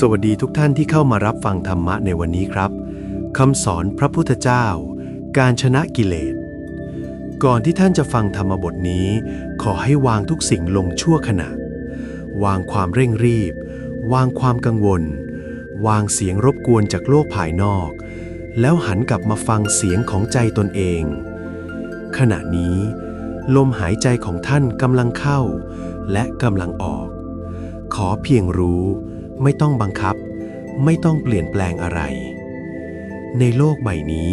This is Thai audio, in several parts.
สวัสดีทุกท่านที่เข้ามารับฟังธรรมะในวันนี้ครับคำสอนพระพุทธเจ้า การชนะกิเลส ก่อนที่ท่านจะฟังธรรมบทนี้ ขอให้วางทุกสิ่งลงชั่วขณะ วางความเร่งรีบ วางความกังวล วางเสียงรบกวนจากโลกภายนอก แล้วหันกลับมาฟังเสียงของใจตนเอง ขณะนี้ ลมหายใจของท่านกำลังเข้า และกำลังออก ขอเพียงรู้ ไม่ต้องบังคับ ไม่ต้องเปลี่ยนแปลงอะไร ในโลกใบนี้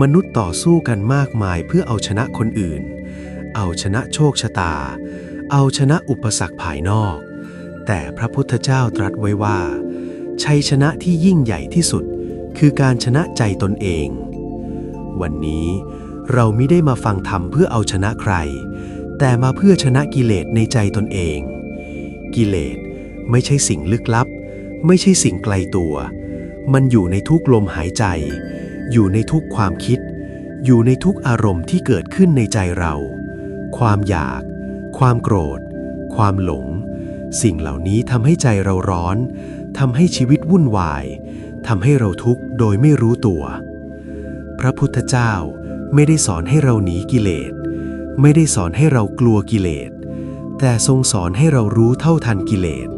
มนุษย์ต่อสู้กันมากมายเพื่อเอาชนะคนอื่น เอาชนะโชคชะตา เอาชนะอุปสรรคภายนอก แต่พระพุทธเจ้าตรัสไว้ว่า ชัยชนะที่ยิ่งใหญ่ที่สุด คือการชนะใจตนเอง วันนี้เราไม่ได้มาฟังธรรมเพื่อเอาชนะใคร แต่มาเพื่อชนะกิเลสในใจตนเอง กิเลส ไม่ใช่สิ่งลึกลับ ไม่ใช่สิ่งไกลตัว มันอยู่ในทุกลมหายใจ อยู่ในทุกความคิด อยู่ในทุกอารมณ์ที่เกิดขึ้นในใจเรา ความอยาก ความโกรธ ความหลง สิ่งเหล่านี้ทำให้ใจเราร้อนทำให้ชีวิตวุ่นวายทำให้เราทุกข์โดยไม่รู้ตัว พระพุทธเจ้าไม่ได้สอนให้เราหนีกิเลส ไม่ได้สอนให้เรากลัวกิเลส แต่ทรงสอนให้เรารู้เท่าทันกิเลส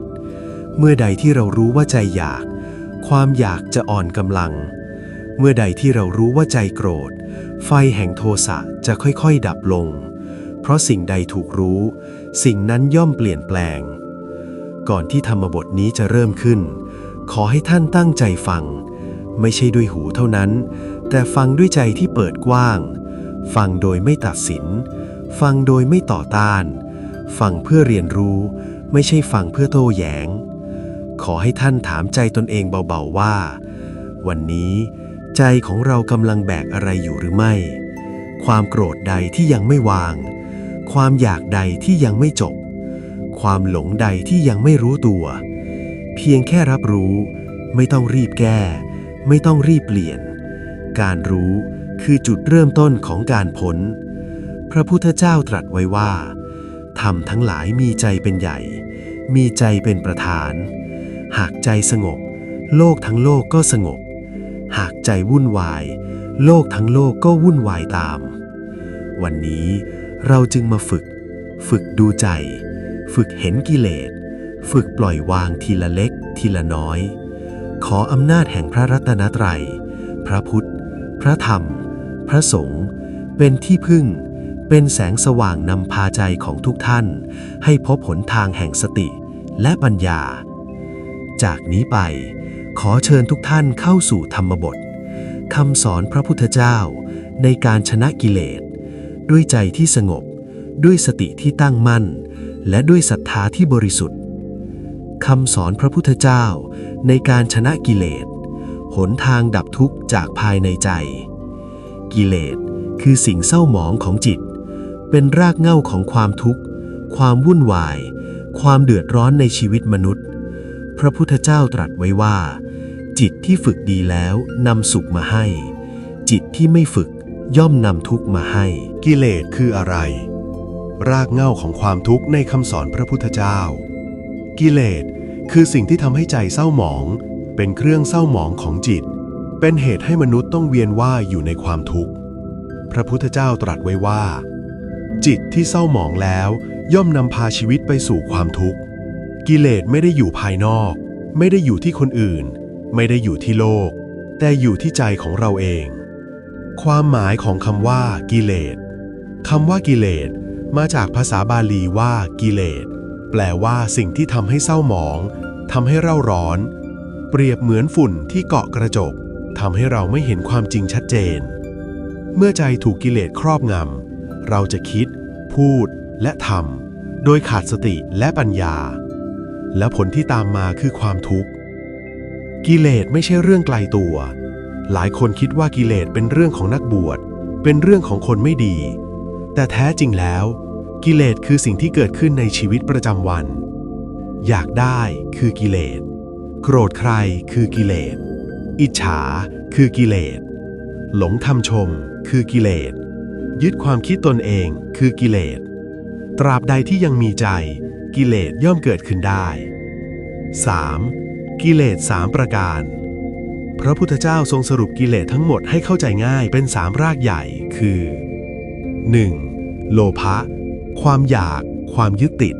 เมื่อใดที่เรารู้ว่าใจอยาก ความอยากจะอ่อนกำลัง เมื่อใดที่เรารู้ว่าใจโกรธ ไฟแห่งโทสะจะค่อยๆดับลง เพราะสิ่งใดถูกรู้ สิ่งนั้นย่อมเปลี่ยนแปลง ก่อนที่ธรรมบทนี้จะเริ่มขึ้น ขอให้ท่านตั้งใจฟัง ไม่ใช่ด้วยหูเท่านั้น แต่ฟังด้วยใจที่เปิดกว้าง ฟังโดยไม่ตัดสิน ฟังโดยไม่ต่อต้าน ฟังเพื่อเรียนรู้ ไม่ใช่ฟังเพื่อโต้แย้ง ขอให้ท่านถามใจตนเองเบาๆว่า วันนี้ ใจของเรากำลังแบกอะไรอยู่หรือไม่ ความโกรธใดที่ยังไม่วาง ความอยากใดที่ยังไม่จบ ความหลงใดที่ยังไม่รู้ตัว เพียงแค่รับรู้ ไม่ต้องรีบแก้ ไม่ต้องรีบเปลี่ยน การรู้คือจุดเริ่มต้นของการพ้น พระพุทธเจ้าตรัสไว้ว่าธรรมทั้งหลายมีใจเป็นใหญ่ มีใจเป็นประธาน หากใจสงบ โลกทั้งโลกก็สงบ หากใจวุ่นวาย โลกทั้งโลกก็วุ่นวายตาม วันนี้เราจึงมาฝึก ฝึกดูใจ ฝึกเห็นกิเลส ฝึกปล่อยวางทีละเล็กทีละน้อย ขออำนาจแห่งพระรัตนตรัย พระพุทธ พระธรรม พระสงฆ์เป็นที่พึ่งเป็นแสงสว่างนำพาใจของทุกท่าน ให้พบหนทางแห่งสติและปัญญา จากนี้ไป ขอเชิญทุกท่านเข้าสู่ธรรมบทคำสอนพระพุทธเจ้าในการชนะกิเลส ด้วยใจที่สงบ ด้วยสติที่ตั้งมั่น และด้วยศรัทธาที่บริสุทธิ์คำสอนพระพุทธเจ้าในการชนะกิเลส หนทางดับทุกข์จากภายในใจ กิเลสคือสิ่งเศร้าหมองของจิต เป็นรากเหง้าของความทุกข์ ความวุ่นวาย ความเดือดร้อนในชีวิตมนุษย์ พระพุทธเจ้าตรัสไว้ว่า จิตที่ฝึกดีแล้วนำสุขมาให้ จิตที่ไม่ฝึกย่อมนำทุกข์มาให้ กิเลสคืออะไร รากเหง้าของความทุกข์ในคำสอนพระพุทธเจ้า กิเลสคือสิ่งที่ทำให้ใจเศร้าหมอง เป็นเครื่องเศร้าหมองของจิต เป็นเหตุให้มนุษย์ต้องเวียนว่ายอยู่ในความทุกข์ พระพุทธเจ้าตรัสไว้ว่า จิตที่เศร้าหมองแล้ว ย่อมนำพาชีวิตไปสู่ความทุกข์ กิเลสไม่ได้อยู่ภายนอก ไม่ได้อยู่ที่คนอื่น ไม่ได้อยู่ที่โลก แต่อยู่ที่ใจของเราเอง ความหมายของคำว่า กิเลสคำว่ากิเลสมาจากภาษาบาลีว่า กิเลสแปลว่าสิ่งที่ทำให้เศร้าหมองทำให้เร่าร้อน เปรียบเหมือนฝุ่นที่เกาะกระจกทำให้เราไม่เห็นความจริงชัดเจน เมื่อใจถูกกิเลสครอบงำเราจะคิด พูดและทำโดยขาดสติและปัญญา และผลที่ตามมาคือความทุกข์ กิเลสไม่ใช่เรื่องไกลตัว หลายคนคิดว่ากิเลสเป็นเรื่องของนักบวช เป็นเรื่องของคนไม่ดี แต่แท้จริงแล้ว กิเลสคือสิ่งที่เกิดขึ้นในชีวิตประจำวัน อยากได้คือกิเลส โกรธใครคือกิเลส อิจฉาคือกิเลส หลงทำชมคือกิเลส ยึดความคิดตนเองคือกิเลส ตราบใดที่ยังมีใจ กิเลสย่อมเกิดขึ้นได้ 3. กิเลสสามประการ พระพุทธเจ้าทรงสรุปกิเลสทั้งหมดให้เข้าใจง่ายเป็นสามรากใหญ่คือ 1. โลภะความอยาก ความยึดติด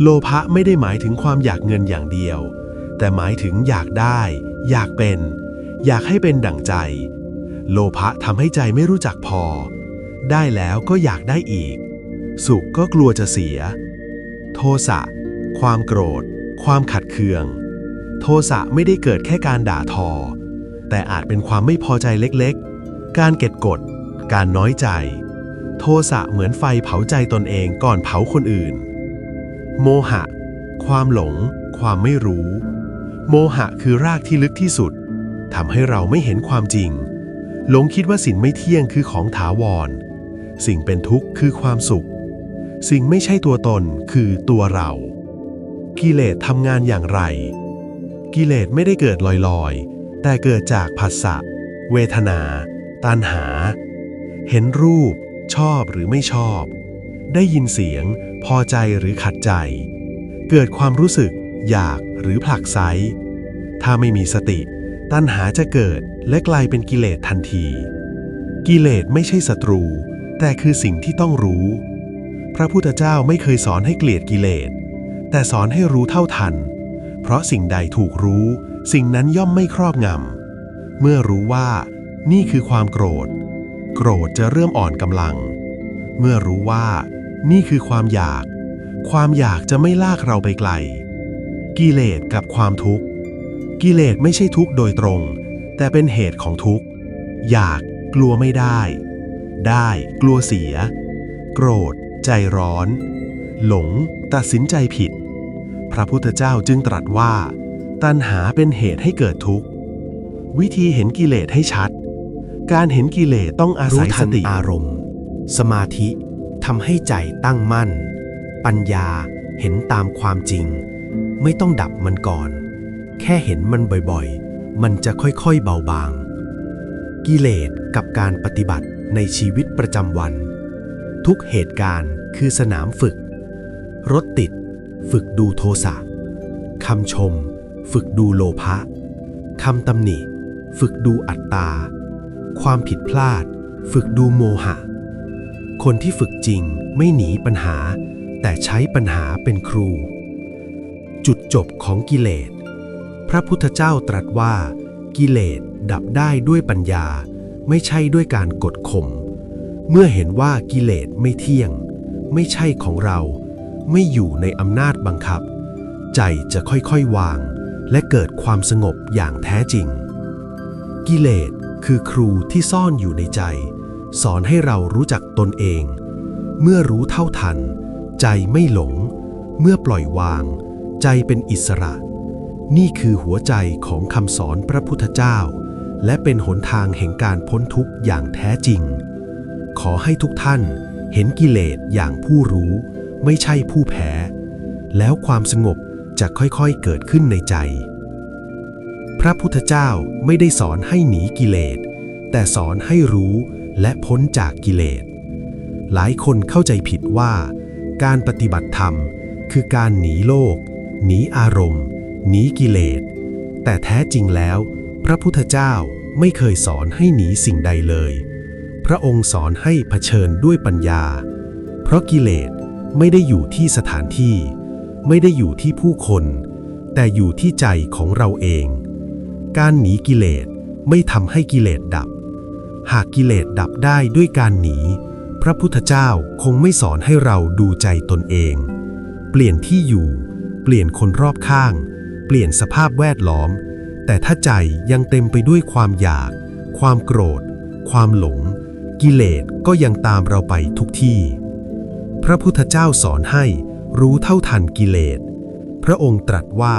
โลภะไม่ได้หมายถึงความอยากเงินอย่างเดียว แต่หมายถึงอยากได้ อยากเป็น อยากให้เป็นดั่งใจ โลภะทำให้ใจไม่รู้จักพอ ได้แล้วก็อยากได้อีก สุขก็กลัวจะเสีย โทสะ ความโกรธ ความขัดเคือง โทสะไม่ได้เกิดแค่การด่าทอ แต่อาจเป็นความไม่พอใจเล็กๆ การเก็ดกด การน้อยใจ โทสะเหมือนไฟเผาใจตนเองก่อนเผาคนอื่น โมหะ ความหลง ความไม่รู้ โมหะคือรากที่ลึกที่สุดทำให้เราไม่เห็นความจริง หลงคิดว่าสิ่งไม่เที่ยงคือของถาวร สิ่งเป็นทุกข์คือความสุข สิ่งไม่ใช่ตัวตนคือตัวเรา กิเลสทำงานอย่างไร กิเลสไม่ได้เกิดลอยๆ แต่เกิดจากผัสสะ เวทนา ตัณหา เห็นรูป ชอบหรือไม่ชอบ ได้ยินเสียง พอใจหรือขัดใจ เกิดความรู้สึก อยากหรือผลักไสถ้าไม่มีสติ ตัณหาจะเกิดและกลายเป็นกิเลสทันที กิเลสไม่ใช่ศัตรู แต่คือสิ่งที่ต้องรู้ พระพุทธเจ้าไม่เคยสอนให้เกลียดกิเลส แต่สอนให้รู้เท่าทัน เพราะสิ่งใดถูกรู้ สิ่งนั้นย่อมไม่ครอบงำ เมื่อรู้ว่านี่คือความโกรธ โกรธจะเริ่มอ่อนกำลัง เมื่อรู้ว่านี่คือความอยาก ความอยากจะไม่ลากเราไปไกล กิเลสกับความทุกข์ กิเลสไม่ใช่ทุกข์โดยตรง แต่เป็นเหตุของทุกข์ อยากกลัวไม่ได้ ได้กลัวเสีย โกรธ ใจร้อน หลงตัดสินใจผิด พระพุทธเจ้าจึงตรัสว่า ตัณหาเป็นเหตุให้เกิดทุกข์ วิธีเห็นกิเลสให้ชัด การเห็นกิเลสต้องอารู้ศัยทัสนติอารมณ์ สมาธิทำให้ใจตั้งมั่น ปัญญาเห็นตามความจริง ไม่ต้องดับมันก่อน แค่เห็นมันบ่อยๆ มันจะค่อยๆเบาบาง กิเลสกับการปฏิบัติในชีวิตประจำวัน ทุกเหตุการณ์คือสนามฝึก รถติด ฝึกดูโทสะคำชม ฝึกดูโลภะคำตำหนิ ฝึกดูอัตตา ความผิดพลาด ฝึกดูโมหะ คนที่ฝึกจริงไม่หนีปัญหา แต่ใช้ปัญหาเป็นครู จุดจบของกิเลส พระพุทธเจ้าตรัสว่า กิเลสดับได้ด้วยปัญญา ไม่ใช่ด้วยการกดข่ม เมื่อเห็นว่ากิเลสไม่เที่ยง ไม่ใช่ของเรา ไม่อยู่ในอำนาจบังคับ ใจจะค่อยๆวาง และเกิดความสงบอย่างแท้จริง กิเลสคือครูที่ซ่อนอยู่ในใจ สอนให้เรารู้จักตนเอง เมื่อรู้เท่าทัน ใจไม่หลง เมื่อปล่อยวาง ใจเป็นอิสระ นี่คือหัวใจของคำสอนพระพุทธเจ้า และเป็นหนทางแห่งการพ้นทุกข์อย่างแท้จริง ขอให้ทุกท่านเห็นกิเลสอย่างผู้รู้ ไม่ใช่ผู้แพ้ แล้วความสงบจะค่อยๆเกิดขึ้นในใจ พระพุทธเจ้าไม่ได้สอนให้หนีกิเลส แต่สอนให้รู้และพ้นจากกิเลส หลายคนเข้าใจผิดว่า การปฏิบัติธรรมคือการหนีโลก หนีอารมณ์ หนีกิเลส แต่แท้จริงแล้ว พระพุทธเจ้าไม่เคยสอนให้หนีสิ่งใดเลย พระองค์สอนให้เผชิญด้วยปัญญา เพราะกิเลสไม่ได้อยู่ที่สถานที่ ไม่ได้อยู่ที่ผู้คน แต่อยู่ที่ใจของเราเอง การหนีกิเลสไม่ทำให้กิเลสดับ หากกิเลสดับได้ด้วยการหนี พระพุทธเจ้าคงไม่สอนให้เราดูใจตนเอง เปลี่ยนที่อยู่ เปลี่ยนคนรอบข้าง เปลี่ยนสภาพแวดล้อม แต่ถ้าใจยังเต็มไปด้วยความอยาก ความโกรธ ความหลง กิเลสก็ยังตามเราไปทุกที่ พระพุทธเจ้าสอนให้รู้เท่าทันกิเลส พระองค์ตรัสว่า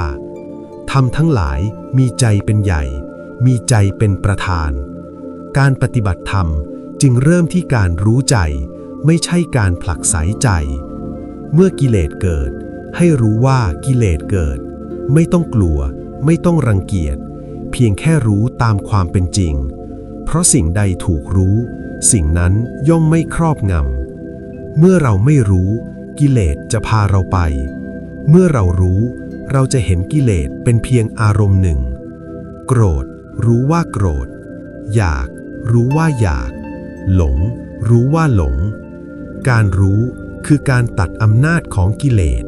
ธรรมทั้งหลายมีใจเป็นใหญ่ มีใจเป็นประธาน การปฏิบัติธรรมจึงเริ่มที่การรู้ใจ ไม่ใช่การผลักไสใจ เมื่อกิเลสเกิด ให้รู้ว่ากิเลสเกิด ไม่ต้องกลัว ไม่ต้องรังเกียจ เพียงแค่รู้ตามความเป็นจริง เพราะสิ่งใดถูกรู้ สิ่งนั้นย่อมไม่ครอบงำ เมื่อเราไม่รู้กิเลสจะพาเราไป เมื่อเรารู้เราจะเห็นกิเลสเป็นเพียงอารมณ์หนึ่ง โกรธ รู้ว่าโกรธ อยาก รู้ว่าอยาก หลง รู้ว่าหลง การรู้คือการตัดอำนาจของกิเลส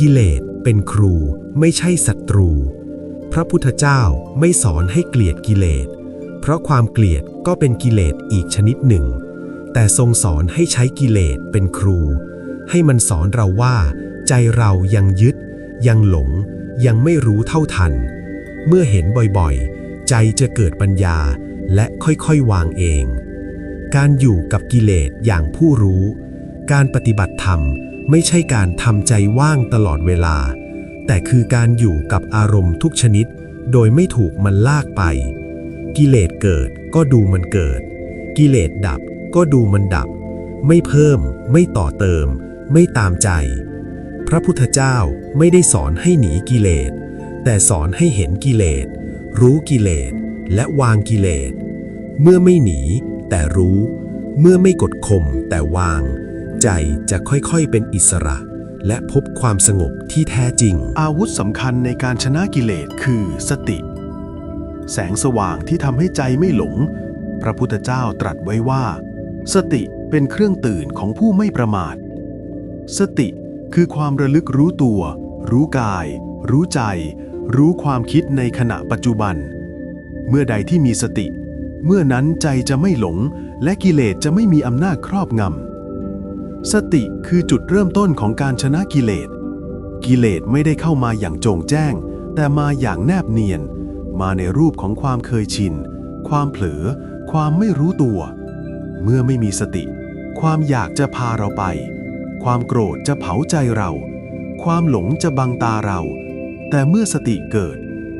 กิเลสเป็นครูไม่ใช่ศัตรู พระพุทธเจ้าไม่สอนให้เกลียดกิเลส เพราะความเกลียดก็เป็นกิเลสอีกชนิดหนึ่ง แต่ทรงสอนให้ใช้กิเลสเป็นครู ให้มันสอนเราว่า ใจเรายังยึด ยังหลง ยังไม่รู้เท่าทัน เมื่อเห็นบ่อยๆ ใจจะเกิดปัญญาและค่อยๆ วางเอง การอยู่กับกิเลสอย่างผู้รู้ การปฏิบัติธรรมไม่ใช่การทำใจว่างตลอดเวลา แต่คือการอยู่กับอารมณ์ทุกชนิด โดยไม่ถูกมันลากไป กิเลสเกิดก็ดูมันเกิด กิเลสดับก็ดูมันดับ ไม่เพิ่ม ไม่ต่อเติม ไม่ตามใจ พระพุทธเจ้าไม่ได้สอนให้หนีกิเลส แต่สอนให้เห็นกิเลส รู้กิเลส และวางกิเลส เมื่อไม่หนีแต่รู้ เมื่อไม่กดข่มแต่วาง ใจจะค่อยๆเป็นอิสระ และพบความสงบที่แท้จริง อาวุธสำคัญในการชนะกิเลสคือสติ แสงสว่างที่ทำให้ใจไม่หลง พระพุทธเจ้าตรัสไว้ว่า สติเป็นเครื่องตื่นของผู้ไม่ประมาท สติคือความระลึกรู้ตัว รู้กาย รู้ใจ รู้ความคิดในขณะปัจจุบัน เมื่อใดที่มีสติ เมื่อนั้นใจจะไม่หลง และกิเลสจะไม่มีอำนาจครอบงำ สติคือจุดเริ่มต้นของการชนะกิเลส กิเลสไม่ได้เข้ามาอย่างโจงแจ้ง แต่มาอย่างแนบเนียน มาในรูปของความเคยชิน ความเผลอ ความไม่รู้ตัว เมื่อไม่มีสติ ความอยากจะพาเราไป ความโกรธจะเผาใจเรา ความหลงจะบังตาเรา แต่เมื่อสติเกิด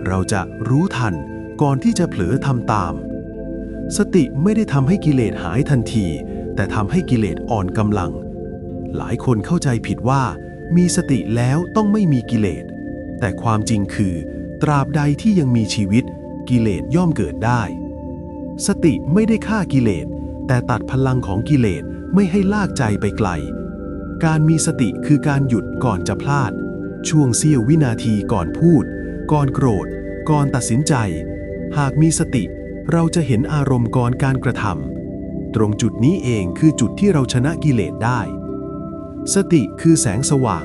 เราจะรู้ทันก่อนที่จะเผลอทำตาม สติไม่ได้ทำให้กิเลสหายทันที แต่ทำให้กิเลสอ่อนกำลัง หลายคนเข้าใจผิดว่า มีสติแล้วต้องไม่มีกิเลสแต่ความจริงคือ ตราบใดที่ยังมีชีวิต กิเลสย่อมเกิดได้ สติไม่ได้ฆ่ากิเลส แต่ตัดพลังของกิเลสไม่ให้ลากใจไปไกล การมีสติคือการหยุดก่อนจะพลาด ช่วงเสี้ยววินาทีก่อนพูด ก่อนโกรธ ก่อนตัดสินใจ หากมีสติเราจะเห็นอารมณ์ก่อนการกระทำตรงจุดนี้เองคือจุดที่เราชนะกิเลสได้ สติคือแสงสว่าง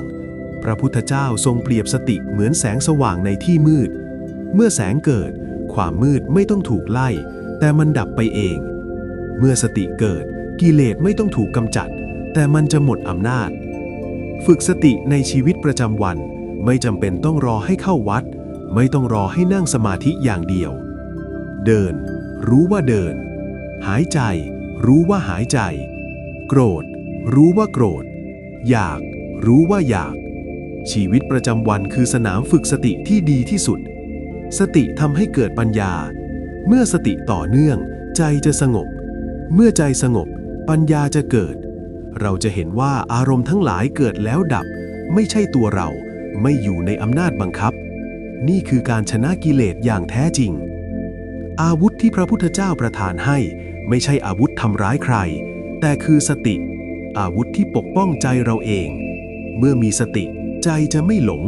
พระพุทธเจ้าทรงเปรียบสติเหมือนแสงสว่างในที่มืด เมื่อแสงเกิด ความมืดไม่ต้องถูกไล่ แต่มันดับไปเอง เมื่อสติเกิด กิเลสไม่ต้องถูกกำจัด แต่มันจะหมดอำนาจ ฝึกสติในชีวิตประจำวัน ไม่จำเป็นต้องรอให้เข้าวัด ไม่ต้องรอให้นั่งสมาธิอย่างเดียว เดิน รู้ว่าเดิน หายใจ รู้ว่าหายใจ โกรธ รู้ว่าโกรธ อยาก รู้ว่าอยาก ชีวิตประจำวันคือสนามฝึกสติที่ดีที่สุด สติทำให้เกิดปัญญา เมื่อสติต่อเนื่อง ใจจะสงบ เมื่อใจสงบ ปัญญาจะเกิด เราจะเห็นว่าอารมณ์ทั้งหลายเกิดแล้วดับ ไม่ใช่ตัวเรา ไม่อยู่ในอำนาจบังคับ นี่คือการชนะกิเลสอย่างแท้จริง อาวุธที่พระพุทธเจ้าประทานให้ ไม่ใช่อาวุธทำร้ายใคร แต่คือสติ อาวุธที่ปกป้องใจเราเอง เมื่อมีสติ ใจจะไม่หลง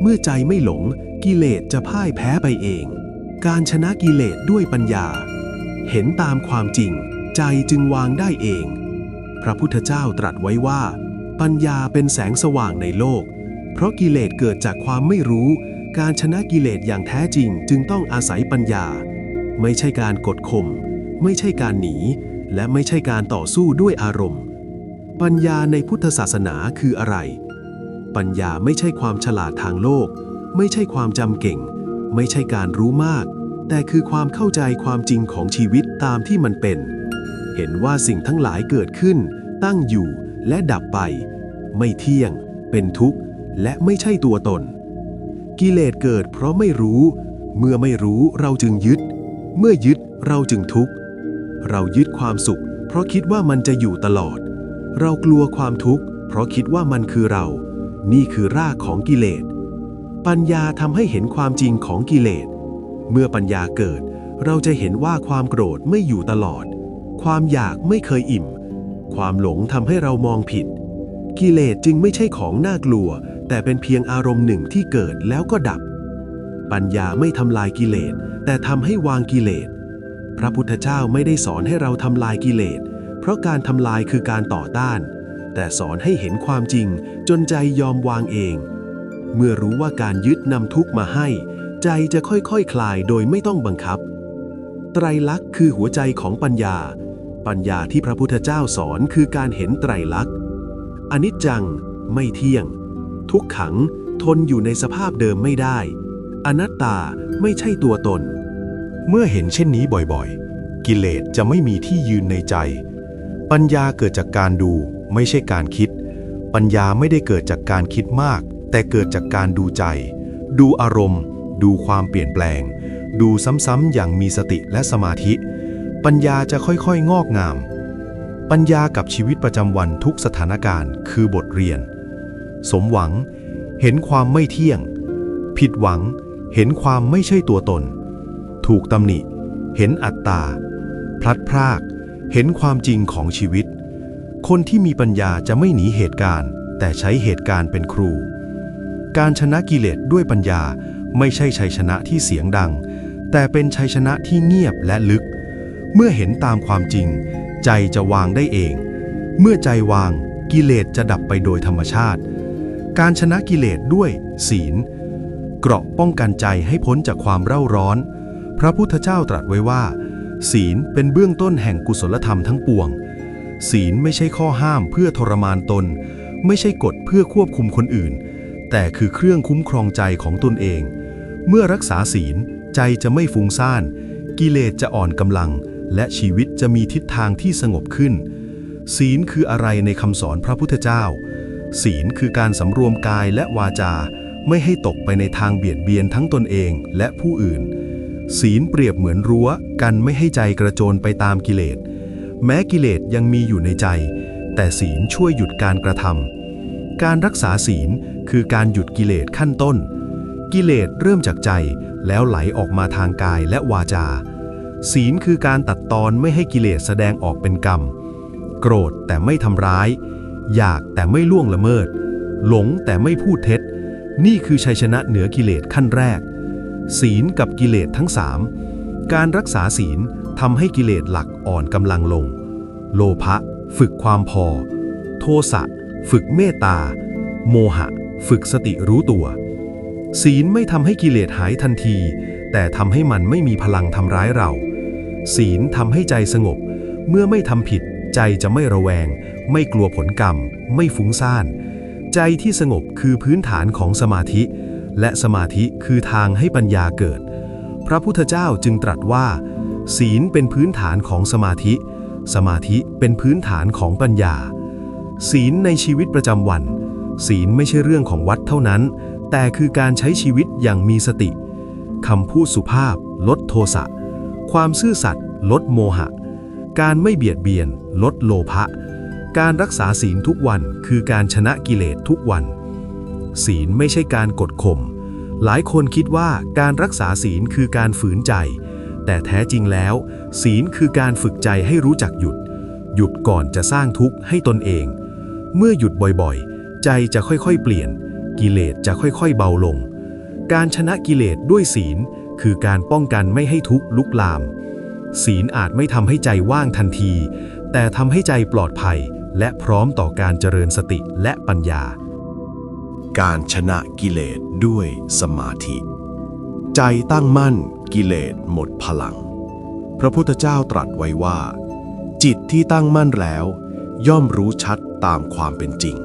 เมื่อใจไม่หลง กิเลสจะพ่ายแพ้ไปเอง การชนะกิเลสด้วยปัญญา เห็นตามความจริง ใจจึงวางได้เอง พระพุทธเจ้าตรัสไว้ว่า ปัญญาเป็นแสงสว่างในโลก เพราะกิเลสเกิดจากความไม่รู้ การชนะกิเลสอย่างแท้จริงจึงต้องอาศัยปัญญา ไม่ใช่การกดข่มไม่ใช่การหนี และไม่ใช่การต่อสู้ด้วยอารมณ์ ปัญญาในพุทธศาสนาคืออะไร ปัญญาไม่ใช่ความฉลาดทางโลก ไม่ใช่ความจำเก่ง ไม่ใช่การรู้มาก แต่คือความเข้าใจความจริงของชีวิตตามที่มันเป็น เห็นว่าสิ่งทั้งหลายเกิดขึ้น ตั้งอยู่และดับไป ไม่เที่ยง เป็นทุกข์ และไม่ใช่ตัวตน กิเลสเกิดเพราะไม่รู้ เมื่อไม่รู้เราจึงยึด เมื่อยึดเราจึงทุกข์ เรายึดความสุข เพราะคิดว่ามันจะอยู่ตลอด เรากลัวความทุกข์ เพราะคิดว่ามันคือเรา นี่คือรากของกิเลส ปัญญาทำให้เห็นความจริงของกิเลส เมื่อปัญญาเกิด เราจะเห็นว่าความโกรธไม่อยู่ตลอด ความอยากไม่เคยอิ่ม ความหลงทำให้เรามองผิด กิเลสจึงไม่ใช่ของน่ากลัว แต่เป็นเพียงอารมณ์หนึ่งที่เกิดแล้วก็ดับ ปัญญาไม่ทำลายกิเลส แต่ทำให้วางกิเลส พระพุทธเจ้าไม่ได้สอนให้เราทำลายกิเลส เพราะการทำลายคือการต่อต้าน แต่สอนให้เห็นความจริง จนใจยอมวางเอง เมื่อรู้ว่าการยึดนำทุกข์มาให้ ใจจะค่อยๆคคลายโดยไม่ต้องบังคับ ไตรลักษณ์คือหัวใจของปัญญา ปัญญาที่พระพุทธเจ้าสอนคือการเห็นไตรลักษณ์อนิจจัง ไม่เที่ยง ทุกขังทนอยู่ในสภาพเดิมไม่ได้ อนัตตาไม่ใช่ตัวตน เมื่อเห็นเช่นนี้บ่อยๆ กิเลสจะไม่มีที่ยืนในใจ ปัญญาเกิดจากการดู ไม่ใช่การคิด ปัญญาไม่ได้เกิดจากการคิดมาก แต่เกิดจากการดูใจ ดูอารมณ์ ดูความเปลี่ยนแปลง ดูซ้ำๆอย่างมีสติและสมาธิ ปัญญาจะค่อยๆ งอกงาม ปัญญากับชีวิตประจำวันทุกสถานการณ์คือบทเรียน สมหวัง เห็นความไม่เที่ยง ผิดหวัง เห็นความไม่ใช่ตัวตน ถูกตำหนิ เห็นอัตตา พลัดพราก เห็นความจริงของชีวิต คนที่มีปัญญาจะไม่หนีเหตุการณ์ แต่ใช้เหตุการณ์เป็นครู การชนะกิเลสด้วยปัญญาไม่ใช่ชัยชนะที่เสียงดัง แต่เป็นชัยชนะที่เงียบและลึก เมื่อเห็นตามความจริง ใจจะวางได้เอง เมื่อใจวางกิเลสจะดับไปโดยธรรมชาติ การชนะกิเลสด้วย ศีล เกราะป้องกันใจให้พ้นจากความเร่าร้อน พระพุทธเจ้าตรัสไว้ว่า ศีลเป็นเบื้องต้นแห่งกุศลธรรมทั้งปวง ศีลไม่ใช่ข้อห้ามเพื่อทรมานตน ไม่ใช่กฎเพื่อควบคุมคนอื่น แต่คือเครื่องคุ้มครองใจของตนเอง เมื่อรักษาศีลใจจะไม่ฟุ้งซ่าน กิเลสจะอ่อนกำลัง และชีวิตจะมีทิศทางที่สงบขึ้น ศีลคืออะไรในคำสอนพระพุทธเจ้า ศีลคือการสำรวมกายและวาจา ไม่ให้ตกไปในทางเบียดเบียนทั้งตนเองและผู้อื่น ศีลเปรียบเหมือนรั้วกันไม่ให้ใจกระโจนไปตามกิเลส แม้กิเลสยังมีอยู่ในใจ แต่ศีลช่วยหยุดการกระทำการรักษาศีลคือการหยุดกิเลสขั้นต้น กิเลสเริ่มจากใจแล้วไหลออกมาทางกายและวาจา ศีลคือการตัดตอนไม่ให้กิเลสแสดงออกเป็นกรรม โกรธแต่ไม่ทำร้าย อยากแต่ไม่ล่วงละเมิด หลงแต่ไม่พูดเท็จ นี่คือชัยชนะเหนือกิเลสขั้นแรก ศีลกับกิเลสทั้งสามการรักษาศีล ทำให้กิเลสหลักอ่อนกำลังลง โลภะฝึกความพอ โทสะฝึกเมตตา โมหะ ฝึกสติรู้ตัว ศีลไม่ทำให้กิเลสหายทันที แต่ทำให้มันไม่มีพลังทำร้ายเรา ศีลทำให้ใจสงบ เมื่อไม่ทำผิด ใจจะไม่ระแวง ไม่กลัวผลกรรม ไม่ฟุ้งซ่าน ใจที่สงบคือพื้นฐานของสมาธิ และสมาธิคือทางให้ปัญญาเกิด พระพุทธเจ้าจึงตรัสว่า ศีลเป็นพื้นฐานของสมาธิ สมาธิเป็นพื้นฐานของปัญญา ศีลในชีวิตประจำวัน ศีลไม่ใช่เรื่องของวัดเท่านั้น แต่คือการใช้ชีวิตอย่างมีสติคำพูดสุภาพ ลดโทสะ ความซื่อสัตย์ลดโมหะ การไม่เบียดเบียน ลดโลภะ การรักษาศีลทุกวันคือการชนะกิเลสทุกวัน ศีลไม่ใช่การกดข่มหลายคนคิดว่าการรักษาศีลคือการฝืนใจ แต่แท้จริงแล้ว ศีลคือการฝึกใจให้รู้จักหยุด หยุดก่อนจะสร้างทุกข์ให้ตนเอง เมื่อหยุดบ่อยๆ ใจจะค่อยๆ เปลี่ยน กิเลสจะค่อยๆ เบาลง การชนะกิเลสด้วยศีล คือการป้องกันไม่ให้ทุกข์ลุกลาม ศีลอาจไม่ทำให้ใจว่างทันที แต่ทำให้ใจปลอดภัย และพร้อมต่อการเจริญสติและปัญญา การชนะกิเลสด้วยสมาธิ ใจตั้งมั่น กิเลสหมดพลัง พระพุทธเจ้าตรัสไว้ว่า จิตที่ตั้งมั่นแล้ว ย่อมรู้ชัดตามความเป็นจริง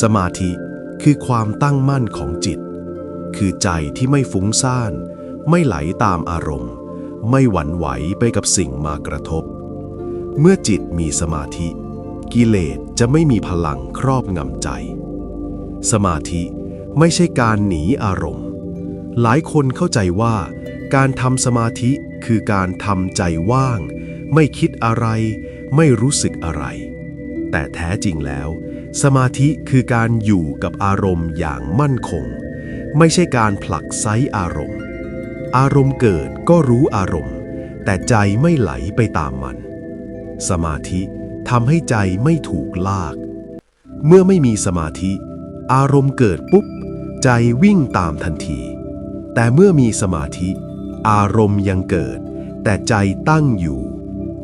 สมาธิคือความตั้งมั่นของจิต คือใจที่ไม่ฟุ้งซ่าน ไม่ไหลตามอารมณ์ ไม่หวั่นไหวไปกับสิ่งมากระทบ เมื่อจิตมีสมาธิ กิเลสจะไม่มีพลังครอบงำใจ สมาธิไม่ใช่การหนีอารมณ์ หลายคนเข้าใจว่า การทำสมาธิคือการทำใจว่าง ไม่คิดอะไร ไม่รู้สึกอะไร แต่แท้จริงแล้ว สมาธิคือการอยู่กับอารมณ์อย่างมั่นคง ไม่ใช่การผลักไซอารมณ์ อารมณ์เกิดก็รู้อารมณ์ แต่ใจไม่ไหลไปตามมัน สมาธิทำให้ใจไม่ถูกลาก เมื่อไม่มีสมาธิ อารมณ์เกิดปุ๊บ ใจวิ่งตามทันที แต่เมื่อมีสมาธิ อารมณ์ยังเกิด แต่ใจตั้งอยู่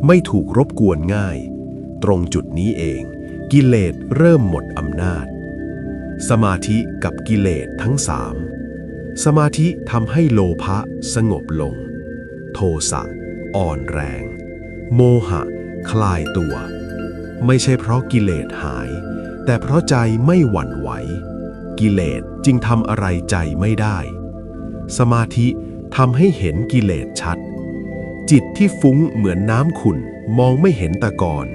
ไม่ถูกรบกวนง่าย ตรงจุดนี้เอง กิเลสเริ่มหมดอำนาจ สมาธิกับกิเลสทั้งสามสมาธิทำให้โลภะสงบลง โทสะอ่อนแรง โมหะ คลายตัว ไม่ใช่เพราะกิเลสหาย แต่เพราะใจไม่หวั่นไหว กิเลสจึงทำอะไรใจไม่ได้ สมาธิ ทำให้เห็นกิเลสชัด จิตที่ฟุ้งเหมือนน้ำขุ่นมองไม่เห็นตะกอน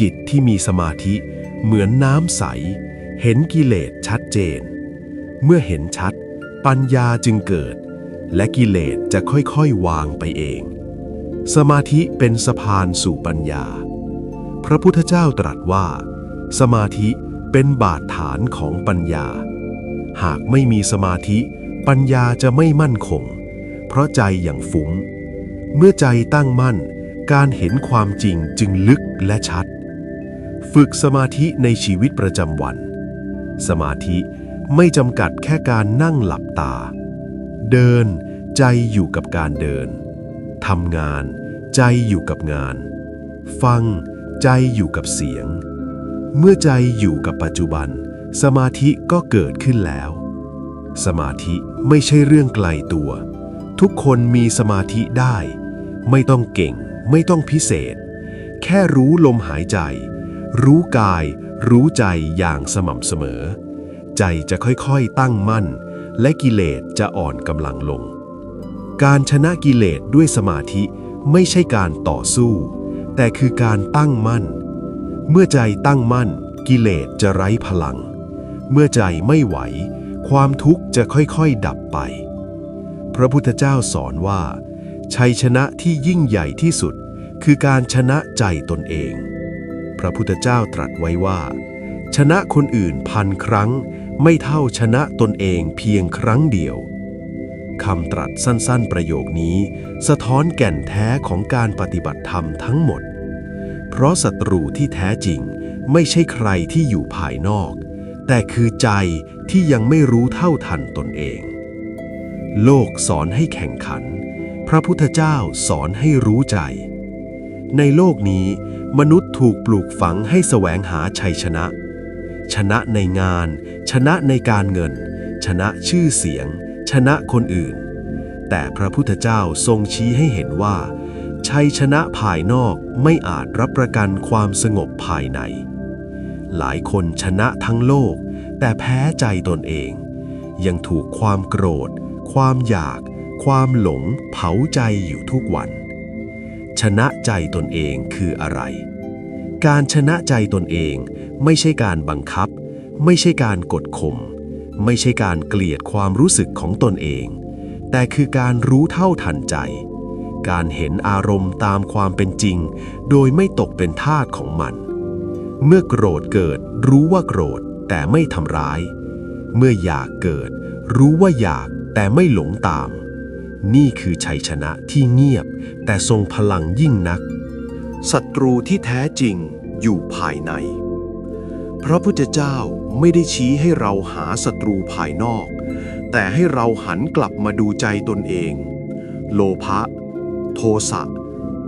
จิตที่มีสมาธิเหมือนน้ำใส เห็นกิเลสชัดเจน เมื่อเห็นชัด ปัญญาจึงเกิด และกิเลสจะค่อยๆวางไปเอง สมาธิเป็นสะพานสู่ปัญญา พระพุทธเจ้าตรัสว่า สมาธิเป็นบาดฐานของปัญญา หากไม่มีสมาธิ ปัญญาจะไม่มั่นคง ราะใจอย่างฟุ้ง เมื่อใจตั้งมั่น การเห็นความจริงจึงลึกและชัด ฝึกสมาธิในชีวิตประจำวัน สมาธิไม่จำกัดแค่การนั่งหลับตา เดินใจอยู่กับการเดินทำงาน ใจอยู่กับงาน ฟัง ใจอยู่กับเสียง เมื่อใจอยู่กับปัจจุบัน สมาธิก็เกิดขึ้นแล้ว สมาธิไม่ใช่เรื่องไกลตัว ทุกคนมีสมาธิได้ ไม่ต้องเก่ง ไม่ต้องพิเศษ แค่รู้ลมหายใจ รู้กาย รู้ใจอย่างสม่ำเสมอ ใจจะค่อยๆตั้งมั่น และกิเลสจะอ่อนกำลังลง การชนะกิเลสด้วยสมาธิไม่ใช่การต่อสู้ แต่คือการตั้งมั่น เมื่อใจตั้งมั่น กิเลสจะไร้พลัง เมื่อใจไม่ไหว ความทุกข์จะค่อยๆดับไป พระพุทธเจ้าสอนว่า ชัยชนะที่ยิ่งใหญ่ที่สุด คือการชนะใจตนเอง พระพุทธเจ้าตรัสไว้ว่า ชนะคนอื่นพันครั้ง ไม่เท่าชนะตนเองเพียงครั้งเดียวคำตรัสสั้นๆ ประโยคนี้ สะท้อนแก่นแท้ของการปฏิบัติธรรมทั้งหมด เพราะศัตรูที่แท้จริง ไม่ใช่ใครที่อยู่ภายนอก แต่คือใจที่ยังไม่รู้เท่าทันตนเอง โลกสอนให้แข่งขัน พระพุทธเจ้าสอนให้รู้ใจ ในโลกนี้ มนุษย์ถูกปลูกฝังให้แสวงหาชัยชนะ ชนะในงาน ชนะในการเงิน ชนะชื่อเสียง ชนะคนอื่น แต่พระพุทธเจ้าทรงชี้ให้เห็นว่า ชัยชนะภายนอกไม่อาจรับประกันความสงบภายใน หลายคนชนะทั้งโลก แต่แพ้ใจตนเอง ยังถูกความโกรธ ความอยาก ความหลงเผาใจอยู่ทุกวัน ชนะใจตนเองคืออะไร การชนะใจตนเองไม่ใช่การบังคับ ไม่ใช่การกดข่มไม่ใช่การเกลียดความรู้สึกของตนเอง แต่คือการรู้เท่าทันใจ การเห็นอารมณ์ตามความเป็นจริง โดยไม่ตกเป็นทาสของมัน เมื่อโกรธเกิดรู้ว่าโกรธแต่ไม่ทำร้าย เมื่ออยากเกิด รู้ว่าอยาก แต่ไม่หลงตาม นี่คือชัยชนะที่เงียบ แต่ทรงพลังยิ่งนักศัตรูที่แท้จริงอยู่ภายใน พระพุทธเจ้าไม่ได้ชี้ให้เราหาศัตรูภายนอก แต่ให้เราหันกลับมาดูใจตนเอง โลภะโทสะ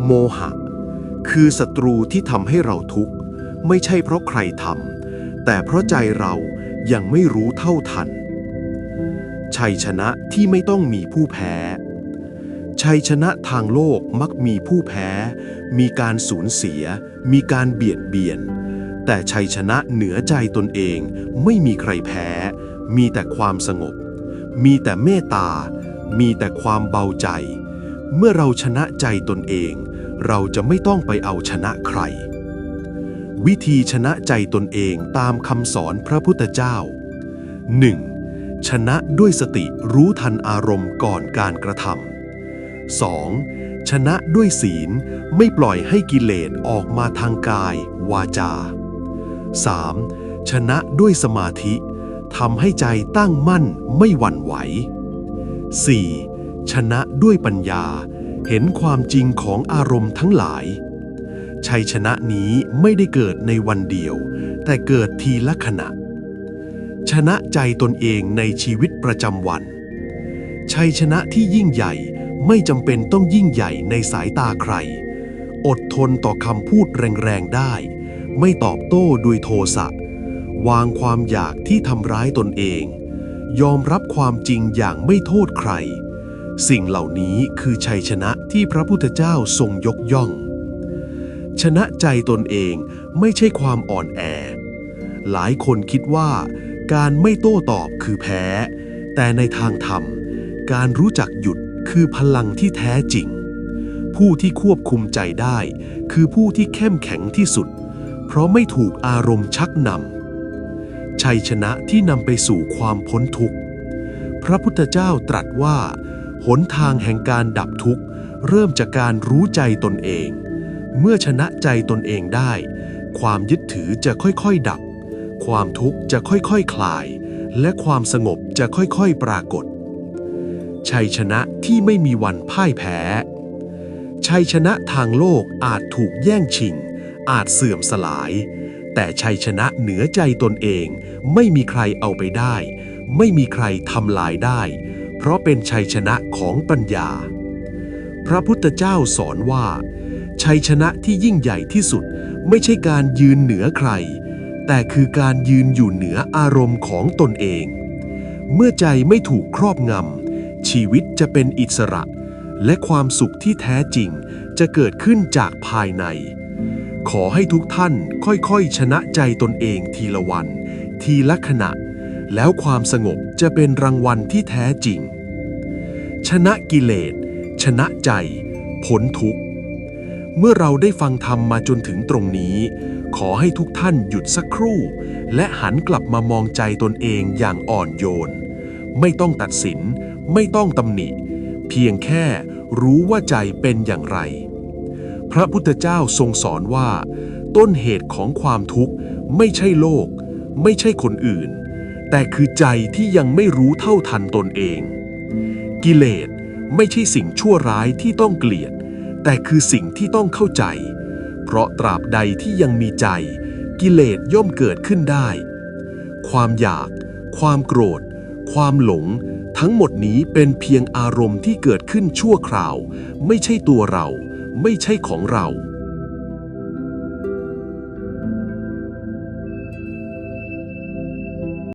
โมหะ คือศัตรูที่ทำให้เราทุกข์ ไม่ใช่เพราะใครทำแต่เพราะใจเรายังไม่รู้เท่าทัน ชัยชนะที่ไม่ต้องมีผู้แพ้ ชัยชนะทางโลกมักมีผู้แพ้ มีการสูญเสีย มีการเบียดเบียน แต่ชัยชนะเหนือใจตนเองไม่มีใครแพ้ มีแต่ความสงบ มีแต่เมตตา มีแต่ความเบาใจ เมื่อเราชนะใจตนเอง เราจะไม่ต้องไปเอาชนะใคร วิธีชนะใจตนเองตามคำสอนพระพุทธเจ้า 1. ชนะด้วยสติรู้ทันอารมณ์ก่อนการกระทำ 2. ชนะด้วยศีลไม่ปล่อยให้กิเลสออกมาทางกาย วาจา 3. ชนะด้วยสมาธิทำให้ใจตั้งมั่นไม่หวั่นไหว 4. ชนะด้วยปัญญา เห็นความจริงของอารมณ์ทั้งหลาย ชัยชนะนี้ไม่ได้เกิดในวันเดียว แต่เกิดทีละขณะ ชนะใจตนเองในชีวิตประจำวัน ชัยชนะที่ยิ่งใหญ่ไม่จำเป็นต้องยิ่งใหญ่ในสายตาใคร อดทนต่อคำพูดแรงๆได้ ไม่ตอบโต้ด้วยโทสะ วางความอยากที่ทำร้ายตนเอง ยอมรับความจริงอย่างไม่โทษใคร สิ่งเหล่านี้คือชัยชนะที่พระพุทธเจ้าทรงยกย่อง ชนะใจตนเองไม่ใช่ความอ่อนแอ หลายคนคิดว่า การไม่โต้ตอบคือแพ้ แต่ในทางธรรม การรู้จักหยุดคือพลังที่แท้จริง ผู้ที่ควบคุมใจได้ คือผู้ที่เข้มแข็งที่สุด เพราะไม่ถูกอารมณ์ชักนำชัยชนะที่นำไปสู่ความพ้นทุกข์ พระพุทธเจ้าตรัสว่า หนทางแห่งการดับทุกข์ เริ่มจากการรู้ใจตนเอง เมื่อชนะใจตนเองได้ ความยึดถือจะค่อยๆดับ ความทุกข์จะค่อยๆคลาย และความสงบจะค่อยๆปรากฏ ชัยชนะที่ไม่มีวันพ่ายแพ้ ชัยชนะทางโลกอาจถูกแย่งชิง อาจเสื่อมสลาย แต่ชัยชนะเหนือใจตนเอง ไม่มีใครเอาไปได้ ไม่มีใครทำลายได้ เพราะเป็นชัยชนะของปัญญา พระพุทธเจ้าสอนว่า ชัยชนะที่ยิ่งใหญ่ที่สุดไม่ใช่การยืนเหนือใคร แต่คือการยืนอยู่เหนืออารมณ์ของตนเอง เมื่อใจไม่ถูกครอบงำ ชีวิตจะเป็นอิสระ และความสุขที่แท้จริงจะเกิดขึ้นจากภายใน ขอให้ทุกท่านค่อยๆ ชนะใจตนเองทีละวัน ทีละขณะ แล้วความสงบจะเป็นรางวัลที่แท้จริง ชนะกิเลส ชนะใจพ้นทุกข์ เมื่อเราได้ฟังธรรมมาจนถึงตรงนี้ ขอให้ทุกท่านหยุดสักครู่ และหันกลับมามองใจตนเองอย่างอ่อนโยน ไม่ต้องตัดสิน ไม่ต้องตำหนิ เพียงแค่รู้ว่าใจเป็นอย่างไร พระพุทธเจ้าทรงสอนว่า ต้นเหตุของความทุกข์ไม่ใช่โลก ไม่ใช่คนอื่น แต่คือใจที่ยังไม่รู้เท่าทันตนเอง กิเลสไม่ใช่สิ่งชั่วร้ายที่ต้องเกลียด แต่คือสิ่งที่ต้องเข้าใจ เพราะตราบใดที่ยังมีใจ กิเลสย่อมเกิดขึ้นได้ ความอยาก ความโกรธ ความหลง ทั้งหมดนี้เป็นเพียงอารมณ์ที่เกิดขึ้นชั่วคราว ไม่ใช่ตัวเรา ไม่ใช่ของเรา